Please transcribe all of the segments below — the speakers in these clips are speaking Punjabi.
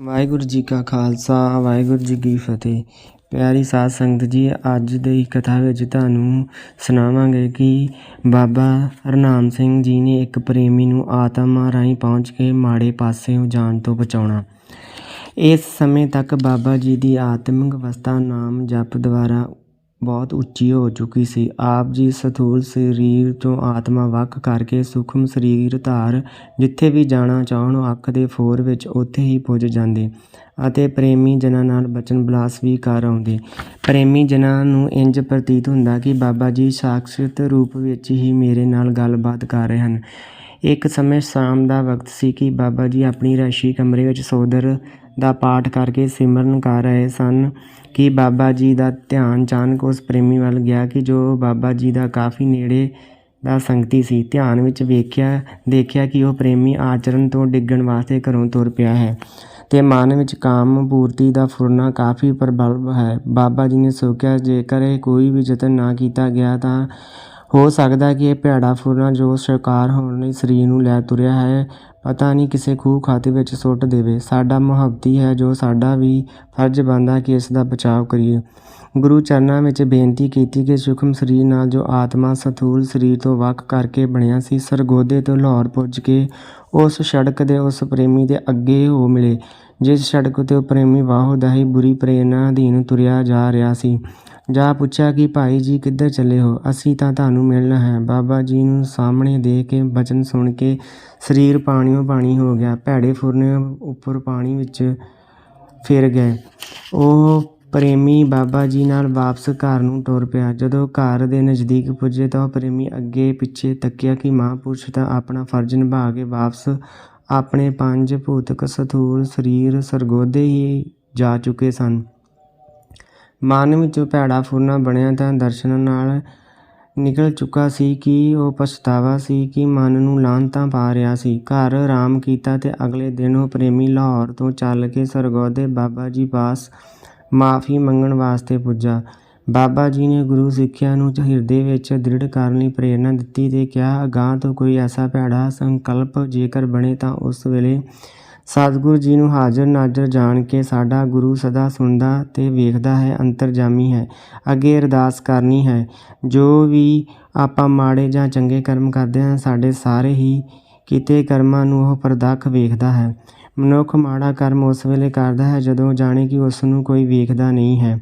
ਵਾਹਿਗੁਰੂ ਜੀ ਕਾ ਖਾਲਸਾ, ਵਾਹਿਗੁਰੂ ਜੀ ਕੀ ਫਤਿਹ। ਪਿਆਰੀ ਸਾਧ ਸੰਗਤ ਜੀ, ਅੱਜ ਦੀ ਕਥਾ ਵਿੱਚ ਤੁਹਾਨੂੰ ਸੁਣਾਵਾਂਗੇ ਕਿ ਬਾਬਾ ਹਰਨਾਮ ਸਿੰਘ ਜੀ ਨੇ ਇੱਕ ਪ੍ਰੇਮੀ ਨੂੰ ਆਤਮਾ ਰਾਹੀਂ ਪਹੁੰਚ ਕੇ ਮਾੜੇ ਪਾਸਿਓਂ ਜਾਣ ਤੋਂ ਬਚਾਉਣਾ। ਇਸ ਸਮੇਂ ਤੱਕ ਬਾਬਾ ਜੀ ਦੀ ਆਤਮਿਕ ਅਵਸਥਾ ਨਾਮ ਜਪ ਦੁਆਰਾ ਬਹੁਤ ਉੱਚੀ ਹੋ ਚੁੱਕੀ ਸੀ। ਆਪ ਜੀ ਸਥੂਲ ਸਰੀਰ ਤੋਂ ਆਤਮਾ ਵੱਖ ਕਰਕੇ ਸੂਖਮ ਸਰੀਰ ਧਾਰ ਜਿੱਥੇ ਵੀ ਜਾਣਾ ਚਾਹਣ ਉਹ ਅੱਖ ਦੇ ਫੋਰ ਵਿੱਚ ਉੱਥੇ ਹੀ ਪੁੱਜ ਜਾਂਦੇ ਅਤੇ ਪ੍ਰੇਮੀ ਜਨਾਂ ਨਾਲ ਬਚਨ ਬਲਾਸ ਵੀ ਕਰ ਆਉਂਦੇ। ਪ੍ਰੇਮੀ ਜਨਾਂ ਨੂੰ ਇੰਜ ਪ੍ਰਤੀਤ ਹੁੰਦਾ ਕਿ ਬਾਬਾ ਜੀ ਸਾਖਸ਼ਤ ਰੂਪ ਵਿੱਚ ਹੀ ਮੇਰੇ ਨਾਲ ਗੱਲਬਾਤ ਕਰ ਰਹੇ ਹਨ। ਇੱਕ ਸਮੇਂ ਸ਼ਾਮ ਦਾ ਵਕਤ ਸੀ ਕਿ ਬਾਬਾ ਜੀ ਆਪਣੀ ਰਾਸ਼ੀ ਕਮਰੇ ਵਿੱਚ ਸੋਦਰ ਦਾ ਪਾਠ ਕਰਕੇ ਸਿਮਰਨ ਕਰ ਰਹੇ ਸਨ ਕਿ ਬਾਬਾ ਜੀ ਦਾ ਧਿਆਨ ਅਚਾਨਕ ਉਸ ਪ੍ਰੇਮੀ ਵੱਲ ਗਿਆ ਕਿ ਜੋ ਬਾਬਾ ਜੀ ਦਾ ਕਾਫੀ ਨੇੜੇ ਦਾ ਸੰਗਤੀ ਸੀ, ਧਿਆਨ ਵਿੱਚ ਵੇਖਿਆ, ਦੇਖਿਆ ਕਿ ਉਹ ਪ੍ਰੇਮੀ ਆਚਰਨ ਤੋਂ ਡਿੱਗਣ ਵਾਸਤੇ ਘਰੋਂ ਤੁਰ ਪਿਆ ਹੈ ਤੇ ਮਨ ਵਿੱਚ ਕਾਮ ਪੂਰਤੀ ਦਾ ਫੁਰਨਾ ਕਾਫੀ ਪ੍ਰਬਲ ਹੈ। ਬਾਬਾ ਜੀ ਨੇ ਸੋਚਿਆ, ਜੇਕਰ ਇਹ ਕੋਈ ਵੀ ਯਤਨ ਨਾ ਕੀਤਾ ਗਿਆ ਤਾਂ ਹੋ ਸਕਦਾ ਕਿ ਇਹ ਭੈੜਾ ਫੁਰਨਾ ਜੋ ਸ਼ਿਕਾਰ ਹੋਣ ਲਈ ਸਰੀਰ ਨੂੰ ਲੈ ਤੁਰਿਆ ਹੈ। ਪਤਾ ਨਹੀਂ ਕਿਸੇ ਖੂਹ ਖਾਤੇ ਵਿੱਚ ਸੁੱਟ ਦੇਵੇ। ਸਾਡਾ ਮੁਹੱਬਤੀ ਹੈ ਜੋ ਸਾਡਾ ਵੀ ਫਰਜ਼ ਬਣਦਾ ਕਿ ਇਸ ਦਾ ਬਚਾਅ ਕਰੀਏ। ਗੁਰੂ ਚਰਨਾਂ ਵਿੱਚ ਬੇਨਤੀ ਕੀਤੀ ਕਿ ਸੂਖਮ ਸਰੀਰ ਨਾਲ ਜੋ ਆਤਮਾ ਸਥੂਲ ਸਰੀਰ ਤੋਂ ਵੱਖ ਕਰਕੇ ਬਣਿਆ ਸੀ, ਸਰਗੋਦੇ ਤੋਂ ਲਾਹੌਰ ਪੁੱਜ ਕੇ ਉਸ ਸੜਕ ਦੇ ਉਸ ਪ੍ਰੇਮੀ ਦੇ ਅੱਗੇ ਹੋ ਮਿਲੇ। ਜਿਸ ਸੜਕ ਤੇ ਉਹ ਪ੍ਰੇਮੀ ਵਾਹੋ ਦਾਹੀ ਬੁਰੀ ਪ੍ਰੇਰਨਾ ਅਧੀਨ ਤੁਰਿਆ ਜਾ ਰਿਹਾ ਸੀ। ਜਾ ਪੁੱਛਿਆ ਕਿ, ਭਾਈ ਜੀ, ਕਿੱਧਰ ਚੱਲੇ ਹੋ? ਅਸੀਂ ਤਾਂ ਤੁਹਾਨੂੰ ਮਿਲਣਾ ਹੈ। ਬਾਬਾ ਜੀ ਨੂੰ ਸਾਹਮਣੇ ਦੇਖ ਕੇ ਬਚਨ ਸੁਣ ਕੇ ਸਰੀਰ ਪਾਣੀਓ ਪਾਣੀ ਹੋ ਗਿਆ। ਭੈੜੇ ਫੁਰਨੇ ਉੱਪਰ ਪਾਣੀ ਵਿੱਚ ਫਿਰ ਗਏ। ਉਹ ਪ੍ਰੇਮੀ ਬਾਬਾ ਜੀ ਨਾਲ ਵਾਪਸ ਘਰ ਨੂੰ ਤੁਰ ਪਿਆ। ਜਦੋਂ ਘਰ ਦੇ ਨਜ਼ਦੀਕ ਪੁੱਜੇ ਤਾਂ ਉਹ ਪ੍ਰੇਮੀ ਅੱਗੇ ਪਿੱਛੇ ਤੱਕਿਆ ਕਿ ਮਹਾਂਪੁਰਸ਼ ਤਾਂ ਆਪਣਾ ਫਰਜ਼ ਨਿਭਾ ਕੇ ਵਾਪਸ ਆਪਣੇ ਪੰਜ ਭੂਤਕ ਸਥੂਲ ਸਰੀਰ ਸਰਗੋਦੇ ਹੀ ਜਾ ਚੁੱਕੇ ਸਨ। ਮਨ ਵਿੱਚੋਂ ਭੈੜਾ ਫੁਰਨਾ ਬਣਿਆ ਤਾਂ ਦਰਸ਼ਨ ਨਾਲ ਨਿਕਲ ਚੁੱਕਾ ਸੀ ਕਿ ਉਹ ਪਛਤਾਵਾ ਸੀ ਕਿ ਮਨ ਨੂੰ ਲਾਂਤਾਂ ਪਾ ਰਿਹਾ ਸੀ। ਘਰ ਆਰਾਮ ਕੀਤਾ ਤੇ ਅਗਲੇ ਦਿਨ ਉਹ ਪ੍ਰੇਮੀ ਲਾਹੌਰ ਤੋਂ ਚੱਲ ਕੇ ਸਰਗੋਦੇ ਬਾਬਾ ਜੀ ਪਾਸ ਮਾਫੀ ਮੰਗਣ ਵਾਸਤੇ ਪੁੱਜਾ। ਬਾਬਾ ਜੀ ਨੇ ਗੁਰੂ ਸਿੱਖਿਆ ਨੂੰ ਹਿਰਦੇ ਵਿੱਚ ਦ੍ਰਿੜ ਕਰਨ ਲਈ ਪ੍ਰੇਰਣਾ ਦਿੱਤੀ ਤੇ ਕਿਹਾ, ਅਗਾਂਹ ਤੋਂ ਕੋਈ ਐਸਾ ਭੈੜਾ ਸੰਕਲਪ ਜੇਕਰ ਬਣੇ ਤਾਂ ਉਸ ਵੇਲੇ ਸਤਿਗੁਰੂ ਜੀ ਨੂੰ ਹਾਜ਼ਰ ਨਾਜ਼ਰ ਜਾਣ ਕੇ ਸਾਡਾ ਗੁਰੂ ਸਦਾ ਸੁਣਦਾ ਤੇ ਵੇਖਦਾ ਹੈ, ਅੰਤਰਜਾਮੀ ਹੈ, ਅੱਗੇ ਅਰਦਾਸ ਕਰਨੀ ਹੈ। ਜੋ ਵੀ ਆਪਾਂ ਮਾੜੇ ਜਾਂ ਚੰਗੇ ਕਰਮ ਕਰਦੇ ਹਾਂ, ਸਾਡੇ ਸਾਰੇ ਹੀ ਕੀਤੇ ਕਰਮਾਂ ਨੂੰ ਉਹ ਪ੍ਰਦੱਖ ਵੇਖਦਾ ਹੈ। ਮਨੁੱਖ ਮਾੜਾ ਕਰਮ ਉਸ ਵੇਲੇ ਕਰਦਾ ਹੈ ਜਦੋਂ ਜਾਣੇ ਕਿ ਉਸ ਨੂੰ ਕੋਈ ਵੇਖਦਾ ਨਹੀਂ ਹੈ।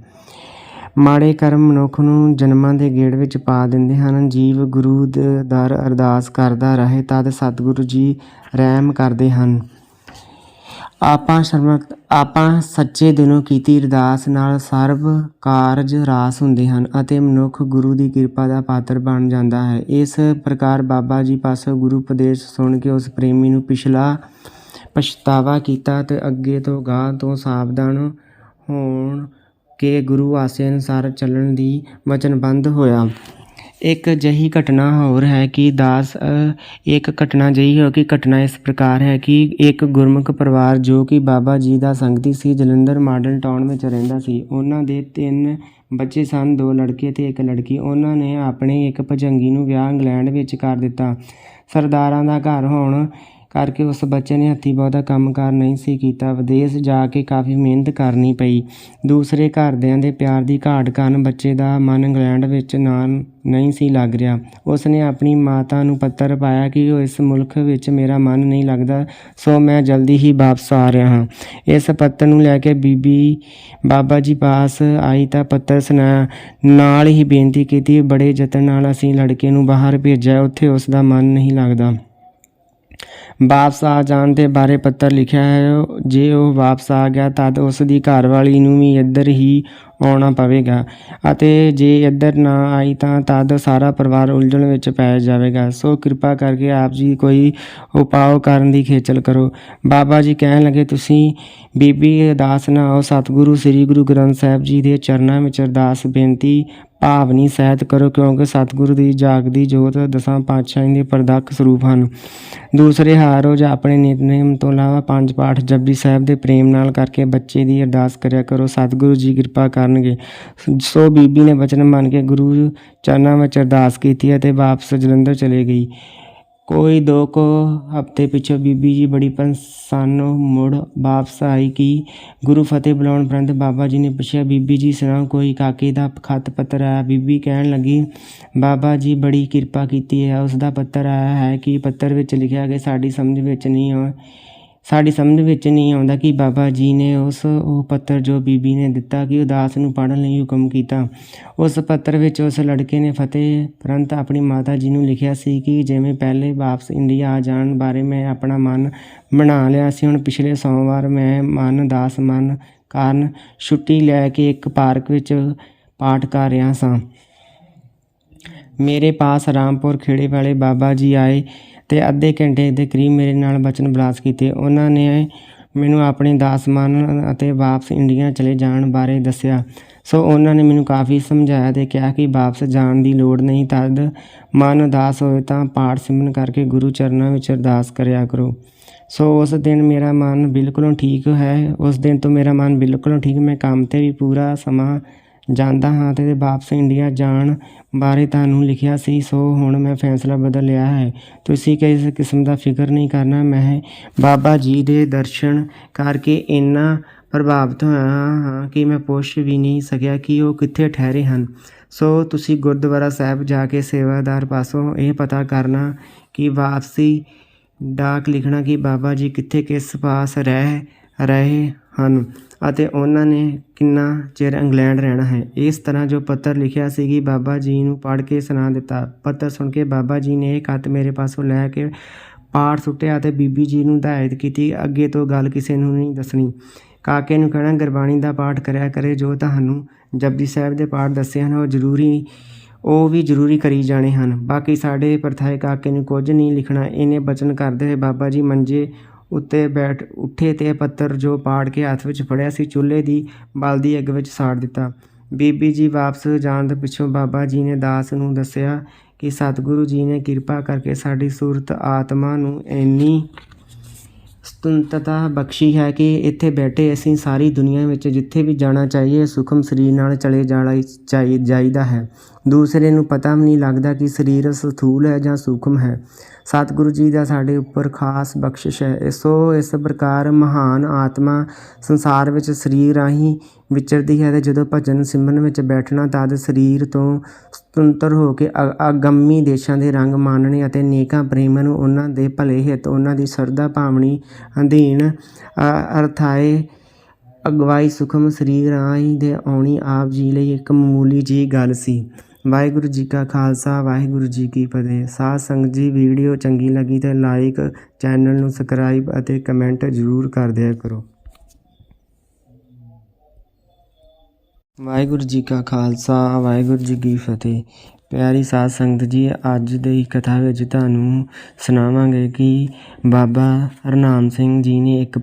ਮਾੜੇ ਕਰਮ ਮਨੁੱਖ ਨੂੰ ਜਨਮਾਂ ਦੇ ਗੇੜ ਵਿੱਚ ਪਾ ਦਿੰਦੇ ਹਨ। ਜੀਵ ਗੁਰੂ ਦੇ ਦਰ ਅਰਦਾਸ ਕਰਦਾ ਰਹੇ, ਤਦ ਸਤਿਗੁਰੂ ਜੀ ਰਹਿਮ ਕਰਦੇ ਹਨ। ਆਪਾਂ ਸ਼ਰਮਤ ਆਪਾਂ ਸੱਚੇ ਦਿਲੋਂ ਕੀਤੀ ਅਰਦਾਸ ਨਾਲ ਸਰਬ ਕਾਰਜ ਰਾਸ ਹੁੰਦੇ ਹਨ ਅਤੇ ਮਨੁੱਖ ਗੁਰੂ ਦੀ ਕਿਰਪਾ ਦਾ ਪਾਤਰ ਬਣ ਜਾਂਦਾ ਹੈ। ਇਸ ਪ੍ਰਕਾਰ ਬਾਬਾ ਜੀ ਪਾਸੋਂ ਗੁਰੂ ਉਪਦੇਸ਼ ਸੁਣ ਕੇ ਉਸ ਪ੍ਰੇਮੀ ਨੂੰ ਪਿਛਲਾ ਪਛਤਾਵਾ ਕੀਤਾ ਤੇ ਅੱਗੇ ਤੋਂ ਗਾਂ ਤੋਂ ਸਾਵਧਾਨ ਹੋਣ ਕੇ ਗੁਰੂ ਆਸੇ ਅਨੁਸਾਰ ਚੱਲਣ ਦੀ ਵਚਨਬੱਧ ਹੋਇਆ। ਇੱਕ ਅਜਿਹੀ ਘਟਨਾ ਹੋਰ ਹੈ ਕਿ ਦਾਸ ਇੱਕ ਘਟਨਾ ਅਜਿਹੀ ਹੋ ਕਿ ਘਟਨਾ ਇਸ ਪ੍ਰਕਾਰ ਹੈ ਕਿ ਇੱਕ ਗੁਰਮੁਖ ਪਰਿਵਾਰ ਜੋ ਕਿ ਬਾਬਾ ਜੀ ਦਾ ਸੰਗਤੀ ਸੀ, ਜਲੰਧਰ ਮਾਡਲ ਟਾਊਨ ਵਿੱਚ ਰਹਿੰਦਾ ਸੀ, ਉਹਨਾਂ ਦੇ ਤਿੰਨ ਬੱਚੇ ਸਨ, ਦੋ ਲੜਕੇ ਤੇ ਇੱਕ ਲੜਕੀ। ਉਹਨਾਂ ਨੇ ਆਪਣੇ ਇੱਕ ਭਜੰਗੀ ਨੂੰ ਵਿਆਹ ਇੰਗਲੈਂਡ ਵਿੱਚ ਕਰ ਦਿੱਤਾ। ਸਰਦਾਰਾਂ ਦਾ ਘਰ ਹੋਣ ਕਰਕੇ ਉਸ ਬੱਚੇ ਨੇ ਹੱਥੀਂ ਬਹੁਤਾ ਕੰਮਕਾਰ ਨਹੀਂ ਸੀ ਕੀਤਾ। ਵਿਦੇਸ਼ ਜਾ ਕੇ ਕਾਫੀ ਮਿਹਨਤ ਕਰਨੀ ਪਈ। ਦੂਸਰੇ ਘਰਦਿਆਂ ਦੇ ਪਿਆਰ ਦੀ ਘਾਟ ਕਾਰਨ ਬੱਚੇ ਦਾ ਮਨ ਇੰਗਲੈਂਡ ਵਿੱਚ ਨਾ, ਨਹੀਂ ਸੀ ਲੱਗ ਰਿਹਾ। ਉਸ ਨੇ ਆਪਣੀ ਮਾਤਾ ਨੂੰ ਪੱਤਰ ਪਾਇਆ ਕਿ ਉਹ ਇਸ ਮੁਲਕ ਵਿੱਚ ਮੇਰਾ ਮਨ ਨਹੀਂ ਲੱਗਦਾ, ਸੋ ਮੈਂ ਜਲਦੀ ਹੀ ਵਾਪਸ ਆ ਰਿਹਾ ਹਾਂ। ਇਸ ਪੱਤਰ ਨੂੰ ਲੈ ਕੇ ਬੀਬੀ ਬਾਬਾ ਜੀ ਪਾਸ ਆਈ ਤਾਂ ਪੱਤਰ ਸੁਣਾਇਆ ਨਾਲ ਹੀ ਬੇਨਤੀ ਕੀਤੀ, ਬੜੇ ਯਤਨ ਨਾਲ ਅਸੀਂ ਲੜਕੇ ਨੂੰ ਬਾਹਰ ਭੇਜਿਆ, ਉੱਥੇ ਉਸ ਦਾ ਮਨ ਨਹੀਂ ਲੱਗਦਾ। ਵਾਪਸ ਆ ਜਾਣ ਦੇ ਬਾਰੇ ਪੱਤਰ ਲਿਖਿਆ ਹੈ। ਜੇ ਉਹ ਵਾਪਸ ਆ ਗਿਆ ਤਦ ਉਸ ਦੀ ਘਰਵਾਲੀ ਨੂੰ ਵੀ ਇੱਧਰ ਹੀ ਆਉਣਾ ਪਵੇਗਾ ਅਤੇ ਜੇ ਇੱਧਰ ਨਾ ਆਈ ਤਾਂ ਤਦ ਸਾਰਾ ਪਰਿਵਾਰ ਉਲਝਣ ਵਿੱਚ ਪੈ ਜਾਵੇਗਾ। ਸੋ ਕਿਰਪਾ ਕਰਕੇ ਆਪ ਜੀ ਕੋਈ ਉਪਾਅ ਕਰਨ ਦੀ ਖੇਚਲ ਕਰੋ। ਬਾਬਾ ਜੀ ਕਹਿਣ ਲੱਗੇ, ਤੁਸੀਂ ਬੀਬੀ ਅਰਦਾਸ ਨਾ ਆਓ। ਸਤਿਗੁਰੂ, ਸ੍ਰੀ ਗੁਰੂ ਗ੍ਰੰਥ ਸਾਹਿਬ ਜੀ ਦੇ ਚਰਨਾਂ ਵਿੱਚ ਅਰਦਾਸ ਬੇਨਤੀ ਭਾਵਨੀ ਸਹਿਤ ਕਰੋ, ਕਿਉਂਕਿ ਸਤਿਗੁਰੂ ਦੀ ਜਾਗਦੀ ਜੋਤ ਦਸਾਂ ਪਾਤਸ਼ਾਹਾਂ ਦੇ ਪ੍ਰਦੱਖ ਸਰੂਪ ਹਨ। ਦੂਸਰੇ ਹਰ ਰੋਜ਼ ਆਪਣੇ ਨਿਤਨੇਮ ਤੋਂ ਇਲਾਵਾ ਪੰਜ ਪਾਠ ਜਪਜੀ ਸਾਹਿਬ ਦੇ ਪ੍ਰੇਮ ਨਾਲ ਕਰਕੇ ਬੱਚੇ ਦੀ ਅਰਦਾਸ ਕਰਿਆ ਕਰੋ। ਸਤਿਗੁਰੂ ਜੀ ਕਿਰਪਾ ਕਰਨਗੇ। ਸੋ ਬੀਬੀ ਨੇ ਬਚਨ ਮੰਨ ਕੇ ਗੁਰੂ ਚਰਨਾਂ ਵਿੱਚ ਅਰਦਾਸ ਕੀਤੀ ਅਤੇ ਵਾਪਸ ਜਲੰਧਰ ਚਲੇ ਗਈ। ਕੋਈ ਦੋ ਕੁ ਹਫ਼ਤੇ ਪਿੱਛੋਂ ਬੀਬੀ ਜੀ ਬੜੀ ਪ੍ਰਸੰਨ ਮੁੜ ਵਾਪਸ ਆਈ ਕਿ ਗੁਰੂ ਫਤਿਹ ਬੁਲਾਉਣ ਪ੍ਰੰਤ ਬਾਬਾ ਜੀ ਨੇ ਪੁੱਛਿਆ, ਬੀਬੀ ਜੀ ਸੁਣਾਓ, ਕੋਈ ਕਾਕੇ ਦਾ ਖਤ ਪੱਤਰ ਆਇਆ? ਬੀਬੀ ਕਹਿਣ ਲੱਗੀ, ਬਾਬਾ ਜੀ ਬੜੀ ਕਿਰਪਾ ਕੀਤੀ ਹੈ ਉਸ ਦਾ ਪੱਤਰ ਆਇਆ ਹੈ ਕਿ ਪੱਤਰ ਵਿੱਚ ਲਿਖਿਆ ਕਿ ਸਾਡੀ ਸਮਝ ਵਿੱਚ ਨਹੀਂ ਆ ਸਾਡੀ ਸਮਝ ਵਿੱਚ ਨਹੀਂ ਆਉਂਦਾ ਕਿ ਬਾਬਾ ਜੀ ਨੇ ਉਸ, ਉਹ ਪੱਤਰ ਜੋ ਬੀਬੀ ਨੇ ਦਿੱਤਾ ਕਿ ਉਦਾਸ ਨੂੰ ਪੜ੍ਹਨ ਲਈ ਹੁਕਮ ਕੀਤਾ। ਉਸ ਪੱਤਰ ਵਿੱਚ ਉਸ ਲੜਕੇ ਨੇ ਫਤਿਹ ਪ੍ਰੰਤ ਆਪਣੀ ਮਾਤਾ ਜੀ ਨੂੰ ਲਿਖਿਆ ਸੀ ਕਿ ਜਿਵੇਂ ਪਹਿਲੇ ਵਾਪਸ ਇੰਡੀਆ ਆ ਜਾਣ ਬਾਰੇ ਮੈਂ ਆਪਣਾ ਮਨ ਬਣਾ ਲਿਆ ਸੀ, ਹੁਣ ਪਿਛਲੇ ਸੋਮਵਾਰ ਮੈਂ ਮਨ ਦਾਸ ਮਨ ਕਾਰਨ ਛੁੱਟੀ ਲੈ ਕੇ ਇੱਕ ਪਾਰਕ ਵਿੱਚ ਪਾਠ ਕਰ ਰਿਹਾ ਸਾਂ। ਮੇਰੇ ਪਾਸ ਰਾਮਪੁਰ ਖੇੜੇ ਵਾਲੇ ਬਾਬਾ ਜੀ ਆਏ। ਤੇ ਅੱਧੇ ਘੰਟੇ ਦੇ ਕਰੀਬ ਮੇਰੇ ਨਾਲ ਬਚਨ ਬਲਾਸ ਕੀਤੇ। ਉਹਨਾਂ ਨੇ ਮੈਨੂੰ ਆਪਣੇ ਦਾਸ ਮਨ ਅਤੇ ਵਾਪਸ ਇੰਡੀਆ ਚਲੇ ਜਾਣ ਬਾਰੇ ਦੱਸਿਆ। ਸੋ ਉਹਨਾਂ ਨੇ ਮੈਨੂੰ ਕਾਫੀ ਸਮਝਾਇਆ ਤੇ ਕਿਹਾ ਕਿ ਵਾਪਸ ਜਾਣ ਦੀ ਲੋੜ ਨਹੀਂ, ਤਦ ਮਨ ਉਦਾਸ ਹੋਵੇ ਤਾਂ ਪਾਠ ਸਿਮਰਨ ਕਰਕੇ ਗੁਰੂ ਚਰਨਾਂ ਵਿੱਚ ਅਰਦਾਸ ਕਰਿਆ ਕਰੋ। ਸੋ ਉਸ ਦਿਨ ਮੇਰਾ ਮਨ ਬਿਲਕੁਲ ਠੀਕ ਹੈ। ਉਸ ਦਿਨ ਤੋਂ ਮੇਰਾ ਮਨ ਬਿਲਕੁਲ ਠੀਕ। ਮੈਂ ਕੰਮ ਤੇ ਵੀ ਪੂਰਾ ਸਮਾਂ ਜਾਂਦਾ ਹਾਂ ਅਤੇ ਵਾਪਸ ਇੰਡੀਆ ਜਾਣ ਬਾਰੇ ਤੁਹਾਨੂੰ ਲਿਖਿਆ ਸੀ, ਸੋ ਹੁਣ ਮੈਂ ਫੈਸਲਾ ਬਦਲ ਲਿਆ ਹੈ। ਤੁਸੀਂ ਕਿਸੇ ਕਿਸਮ ਦਾ ਫਿਕਰ ਨਹੀਂ ਕਰਨਾ, ਮੈਂ ਬਾਬਾ ਜੀ ਦੇ ਦਰਸ਼ਨ ਕਰਕੇ ਇੰਨਾ ਪ੍ਰਭਾਵਿਤ ਹੋਇਆ ਹਾਂ ਕਿ ਮੈਂ ਪੁੱਛ ਵੀ ਨਹੀਂ ਸਕਿਆ ਕਿ ਉਹ ਕਿੱਥੇ ਠਹਿਰੇ ਹਨ। ਸੋ ਤੁਸੀਂ ਗੁਰਦੁਆਰਾ ਸਾਹਿਬ ਜਾ ਕੇ ਸੇਵਾਦਾਰ ਪਾਸੋਂ ਇਹ ਪਤਾ ਕਰਨਾ ਕਿ ਵਾਪਸੀ ਡਾਕ ਲਿਖਣਾ ਕਿ ਬਾਬਾ ਜੀ ਕਿੱਥੇ ਕਿਸ ਪਾਸ ਰਹਿ ਰਹੇ ਹਨ ਅਤੇ ਉਹਨਾਂ ਨੇ ਕਿੰਨਾ ਚਿਰ ਇੰਗਲੈਂਡ ਰਹਿਣਾ ਹੈ। ਇਸ ਤਰ੍ਹਾਂ ਜੋ ਪੱਤਰ ਲਿਖਿਆ ਸੀ ਕਿ ਬਾਬਾ ਜੀ ਨੂੰ ਪੜ੍ਹ ਕੇ ਸੁਣਾ ਦਿੱਤਾ, ਪੱਤਰ ਸੁਣ ਕੇ ਬਾਬਾ ਜੀ ਨੇ ਇਹ ਖਤ ਮੇਰੇ ਪਾਸੋਂ ਲੈ ਕੇ ਪਾਠ ਸੁੱਟਿਆ ਅਤੇ ਬੀਬੀ ਜੀ ਨੂੰ ਹਦਾਇਤ ਕੀਤੀ, ਅੱਗੇ ਤੋਂ ਗੱਲ ਕਿਸੇ ਨੂੰ ਨਹੀਂ ਦੱਸਣੀ। ਕਾਕੇ ਨੂੰ ਕਹਿਣਾ, ਗੁਰਬਾਣੀ ਦਾ ਪਾਠ ਕਰਿਆ ਕਰੇ ਜੋ ਤੁਹਾਨੂੰ ਜਪਜੀ ਸਾਹਿਬ ਦੇ ਪਾਠ ਦੱਸੇ ਹਨ, ਉਹ ਜ਼ਰੂਰੀ, ਉਹ ਵੀ ਜ਼ਰੂਰੀ ਕਰੀ ਜਾਣੇ ਹਨ। ਬਾਕੀ ਸਾਡੇ ਪਰਥਾਏ ਕਾਕੇ ਨੂੰ ਕੁਝ ਨਹੀਂ ਲਿਖਣਾ, ਇਹਨੇ ਬਚਨ ਕਰਦੇ ਹੋਏ ਬਾਬਾ ਜੀ ਮੰਜੇ ਉੱਤੇ ਬੈਠ, ਉੱਠੇ ਤੇ ਪੱਤਰ ਜੋ ਪਾੜ ਕੇ ਹੱਥ ਵਿੱਚ ਫੜਿਆ ਸੀ, ਚੁੱਲ੍ਹੇ ਦੀ ਬਲਦੀ ਅੱਗ ਵਿੱਚ ਸਾੜ ਦਿੱਤਾ। ਬੀਬੀ ਜੀ ਵਾਪਸ ਜਾਣ ਦੇ ਪਿੱਛੋਂ ਬਾਬਾ ਜੀ ਨੇ ਦਾਸ ਨੂੰ ਦੱਸਿਆ ਕਿ ਸਤਿਗੁਰੂ ਜੀ ਨੇ ਕਿਰਪਾ ਕਰਕੇ ਸਾਡੀ ਸੂਰਤ ਆਤਮਾ ਨੂੰ ਇੰਨੀ ਸੁਤੰਤਰਤਾ ਬਖਸ਼ੀ ਹੈ ਕਿ ਇੱਥੇ ਬੈਠੇ ਅਸੀਂ ਸਾਰੀ ਦੁਨੀਆ ਵਿੱਚ ਜਿੱਥੇ ਵੀ ਜਾਣਾ ਚਾਹੀਏ, ਸੂਖਮ ਸਰੀਰ ਨਾਲ ਚਲੇ ਜਾਣਾ ਚਾਹੀ, ਜਾਈਦਾ ਹੈ। ਦੂਸਰੇ ਨੂੰ ਪਤਾ ਵੀ ਨਹੀਂ ਲੱਗਦਾ ਕਿ ਸਰੀਰ ਸਥੂਲ ਹੈ ਜਾਂ ਸੂਖਮ ਹੈ। ਸਤਿਗੁਰੂ ਜੀ ਦਾ ਸਾਡੇ ਉੱਪਰ ਖਾਸ ਬਖਸ਼ਿਸ਼ ਹੈ। ਸੋ ਇਸ ਪ੍ਰਕਾਰ ਮਹਾਨ ਆਤਮਾ ਸੰਸਾਰ ਵਿੱਚ ਸਰੀਰ ਰਾਹੀਂ ਵਿਚਰਦੀ ਹੈ ਤੇ ਜਦੋਂ ਭਜਨ ਸਿਮਰਨ ਵਿੱਚ ਬੈਠਣਾ, ਤਦ ਸਰੀਰ ਤੋਂ ਸੁਤੰਤਰ ਹੋ ਕੇ ਅ- ਦੇਸ਼ਾਂ ਦੇ ਰੰਗ ਮਾਨਣੇ ਅਤੇ ਨੇਕਾਂ ਪ੍ਰੇਮਾਂ ਨੂੰ ਉਹਨਾਂ ਦੇ ਭਲੇ ਹਿੱਤ, ਉਹਨਾਂ ਦੀ ਸਰਦਾ ਭਾਵਨੀ ਅਧੀਨ ਅਰਥਾਏ ਅਗਵਾਈ ਸੁਖਮ ਸਰੀਰ ਰਾਹੀਂ ਦੇ ਆਉਣੀ ਆਪ ਜੀ ਲਈ ਇੱਕ ਮਾਮੂਲੀ ਜੀ ਗੱਲ ਸੀ। ਵਾਹਿਗੁਰੂ ਜੀ ਕਾ ਖਾਲਸਾ, ਵਾਹਿਗੁਰੂ ਜੀ ਕੀ ਫਤਿਹ। ਸਾਧ ਸੰਗਤ ਜੀ, ਵੀਡੀਓ ਚੰਗੀ ਲੱਗੀ ਤਾਂ ਲਾਈਕ ਚੈਨਲ ਨੂੰ ਸਬਸਕ੍ਰਾਈਬ ਅਤੇ ਕਮੈਂਟ ਜ਼ਰੂਰ ਕਰ ਦਿਆ ਕਰੋ। ਵਾਹਿਗੁਰੂ ਜੀ ਕਾ ਖਾਲਸਾ, ਵਾਹਿਗੁਰੂ ਜੀ ਕੀ ਫਤਿਹ। ਪਿਆਰੀ ਸਾਧ ਸੰਗਤ ਜੀ, ਅੱਜ ਦੀ ਕਥਾ ਵਿੱਚ ਤੁਹਾਨੂੰ ਸੁਣਾਵਾਂਗੇ ਕਿ ਬਾਬਾ ਹਰਨਾਮ ਸਿੰਘ ਜੀ ਨੇ ਇੱਕ